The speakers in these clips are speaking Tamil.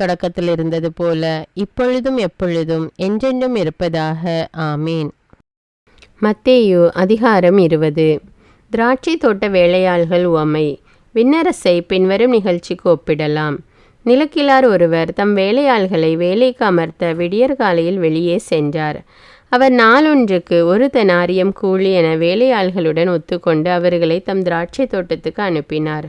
தொடக்கத்தில் இருந்தது போல இப்பொழுதும் எப்பொழுதும் என்றென்றும் இருப்பதாக. ஆமீன். மத்தேயு அதிகாரம் இருபது. திராட்சை தோட்ட வேலையாள்கள் உவமை. விண்ணரசை பின்வரும் நிகழ்ச்சிக்கு ஒப்பிடலாம். நிலக்கிலார் ஒருவர் தம் வேலையாள்களை வேலைக்கு அமர்த்த விடியற்காலையில் வெளியே சென்றார். அவர் நாளொன்றுக்கு ஒரு தெனாரியம் கூலி என வேலையாள்களுடன் ஒத்துக்கொண்டு அவர்களை தம் திராட்சை தோட்டத்துக்கு அனுப்பினார்.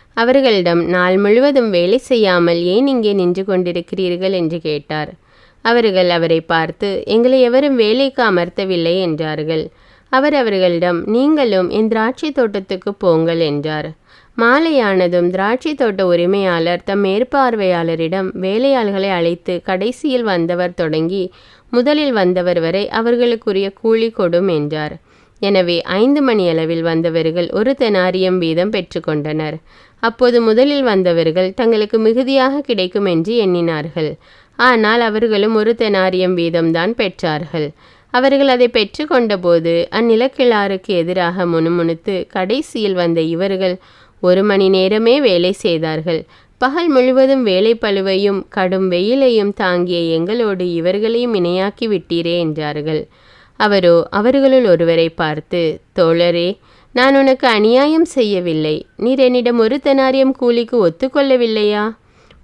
அவர்களிடம் நாள் முழுவதும் வேலை செய்யாமல் ஏன் இங்கே நின்று கொண்டிருக்கிறீர்கள் என்று கேட்டார். அவர்கள் அவரை பார்த்து எங்களை எவரும் வேலைக்கு அமர்த்தவில்லை என்றார்கள். அவர் அவர்களிடம் நீங்களும் என் திராட்சை தோட்டத்துக்கு போங்கள் என்றார். மாலையானதும் திராட்சை தோட்ட உரிமையாளர் தம் மேற்பார்வையாளரிடம் வேலையாள்களை அழைத்து கடைசியில் வந்தவர் தொடங்கி முதலில் வந்தவர் வரை அவர்களுக்குரிய கூலி கொடும் என்றார். எனவே ஐந்து மணி அளவில் வந்தவர்கள் ஒரு தெனாரியம் வீதம் பெற்றுக்கொண்டனர் அப்போது முதலில் வந்தவர்கள் தங்களுக்கு மிகுதியாக கிடைக்கும் என்று எண்ணினார்கள். ஆனால் அவர்களும் ஒரு தெனாரியம் வீதம்தான் பெற்றார்கள். அவர்கள் அதை பெற்றுக்கொண்டபோது அந்நிலக்கிழாருக்கு எதிராக முணுமுணுத்து கடைசியில் வந்த இவர்கள் ஒரு மணி நேரமே வேலை செய்தார்கள். பகல் முழுவதும் வேலை பழுவையும் கடும் வெயிலையும் தாங்கிய எங்களோடு இவர்களையும் இணையாக்கி விட்டீரே என்றார்கள். அவரோ அவர்களுள் ஒருவரை பார்த்து தோழரே நான் உனக்கு அநியாயம் செய்யவில்லை. நீர் என்னிடம் ஒரு தெனாரியம் கூலிக்கு ஒத்துக்கொள்ளவில்லையா?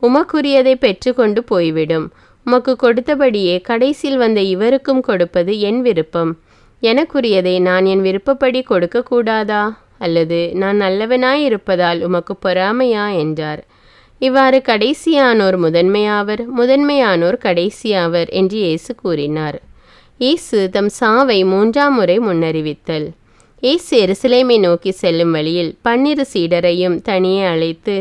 உமக்குரியதை பெற்றுக்கொண்டு போய்விடும். உமக்கு கொடுத்தபடியே கடைசியில் வந்த இவருக்கும் கொடுப்பது என் விருப்பம். எனக்குரியதை நான் என் விருப்பப்படி கொடுக்கக்கூடாதா? அல்லது நான் நல்லவனாய் இருப்பதால் உமக்கு பொறாமையா? என்றார். இவ்வாறு கடைசியானோர் முதன்மையாவர் முதன்மையானோர் கடைசியாவர் என்று இயேசு கூறினார். இயேசு தம் சாவை மூன்றாம் முறை முன்னறிவித்தல். இயேசு எருசலேமை நோக்கி செல்லும் வழியில் பன்னிரு சீடரையும் தனியே அழைத்து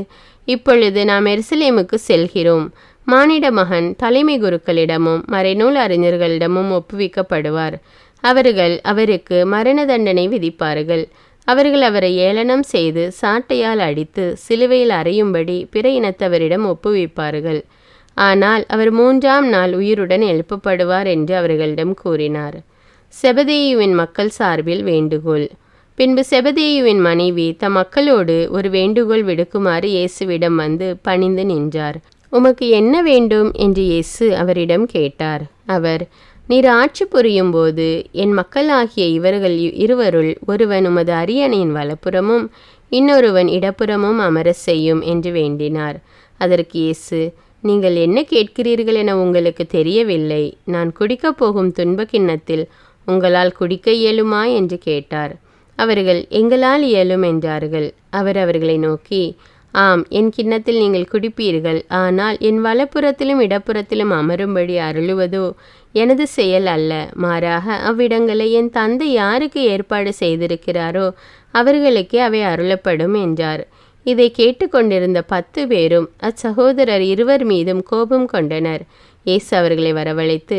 இப்பொழுது நாம் எருசலேமுக்கு செல்கிறோம். மானிட மகன் தலைமை குருக்களிடமும் மறைநூல் அறிஞர்களிடமும் ஒப்புவிக்கப்படுவார். அவர்கள் அவருக்கு மரண தண்டனை விதிப்பார்கள். அவர்கள் அவரை ஏளனம் செய்து சாட்டையால் அடித்து சிலுவையில் அறையும்படி பிற இனத்தவரிடம் ஒப்புவிப்பார்கள். ஆனால் அவர் மூன்றாம் நாள் உயிருடன் எழுப்பப்படுவார் என்று அவர்களிடம் கூறினார். செபதேயுவின் மக்கள் சார்பில் வேண்டுகோள். பின்பு செபதேயுவின் மனைவி தம் மக்களோடு ஒரு வேண்டுகோள் விடுக்குமாறு இயேசுவிடம் வந்து பணிந்து நின்றார். உமக்கு என்ன வேண்டும்? என்று இயேசு அவரிடம் கேட்டார். அவர் நீர் ஆட்சி புரியும் போது என் மக்களாகிய இவர்கள் இருவருள் ஒருவன் உமது அரியணையின் வலப்புறமும் இன்னொருவன் இடப்புறமும் அமர செய்யும் என்று வேண்டினார். அதற்கு இயேசு நீங்கள் என்ன கேட்கிறீர்கள் என உங்களுக்கு தெரியவில்லை. நான் குடிக்கப் போகும் துன்ப கிண்ணத்தில் உங்களால் குடிக்க இயலுமா? என்று கேட்டார். அவர்கள் எங்களால் இயலும்? என்றார்கள். அவர் அவர்களை நோக்கி ஆம் என் கிண்ணத்தில் நீங்கள் குடிப்பீர்கள். ஆனால் என் வலப்புறத்திலும் இடப்புறத்திலும் அமரும்படி அருளுவதோ எனது செயல் அல்ல. மாறாக அவ்விடங்களை என் தந்தை யாருக்கு ஏற்பாடு செய்திருக்கிறாரோ அவர்களுக்கே அவை அருளப்படும் என்றார். இதை கேட்டுக்கொண்டிருந்த பத்து பேரும் அச்சகோதரர் இருவர் மீதும் கோபம் கொண்டனர். இயேசு அவர்களை வரவழைத்து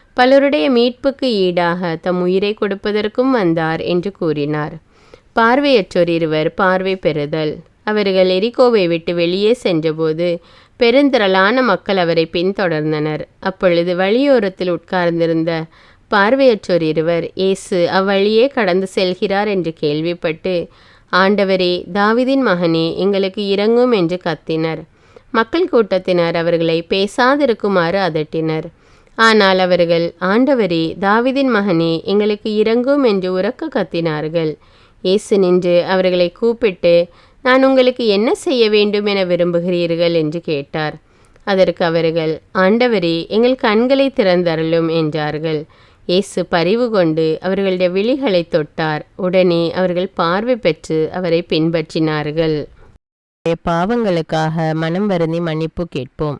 பலருடைய மீட்புக்கு ஈடாக தம் உயிரை கொடுப்பதற்கும் வந்தார் என்று கூறினார். பார்வையற்றோர் இருவர் பார்வை பெறுதல். அவர்கள் எரிகோவை விட்டு வெளியே சென்றபோது பெருந்திரளான மக்கள் அவரை பின்தொடர்ந்தனர். அப்பொழுது வழியோரத்தில் உட்கார்ந்திருந்த பார்வையற்றோர் இருவர் இயேசு அவ்வழியே கடந்து செல்கிறார் என்று கேள்விப்பட்டு ஆண்டவரே தாவிதின் மகனே எங்களுக்கு இறங்கும் என்று கத்தினர். மக்கள் கூட்டத்தினர் அவர்களை பேசாதிருக்குமாறு அதட்டினர். ஆனால் அவர்கள் ஆண்டவரே தாவிதின் மகனே எங்களுக்கு இறங்கும் என்று உறக்க கத்தினார்கள். இயேசு நின்று அவர்களை கூப்பிட்டு நான் உங்களுக்கு என்ன செய்ய வேண்டும் என விரும்புகிறீர்கள்? என்று கேட்டார். அதற்கு அவர்கள் ஆண்டவரே எங்கள் கண்களை திறந்தருளும் என்றார்கள். இயேசு பரிவு கொண்டு அவர்களுடைய விழிகளை தொட்டார். உடனே அவர்கள் பார்வை பெற்று அவரை பின்பற்றினார்கள். பாவங்களுக்காக மனம் வருந்தி மன்னிப்பு கேட்போம்.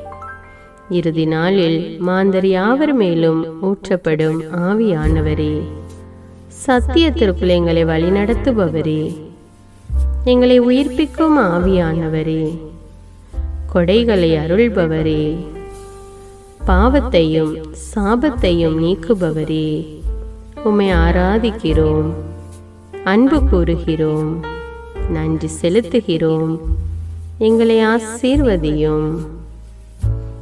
இறுதி நாளில் மாந்தர் யாவர் மேலும் ஊற்றப்படும் ஆவியானவரே. சத்தியத்திற்குள் எங்களை வழிநடத்துபவரே எங்களை உயிர்ப்பிக்கும் ஆவியானவரே. கொடைகளை அருள்பவரே. பாவத்தையும் சாபத்தையும் நீக்குபவரே. உம்மை ஆராதிக்கிறோம் அன்பு கூறுகிறோம் நன்றி செலுத்துகிறோம். எங்களை ஆசீர்வதியும்.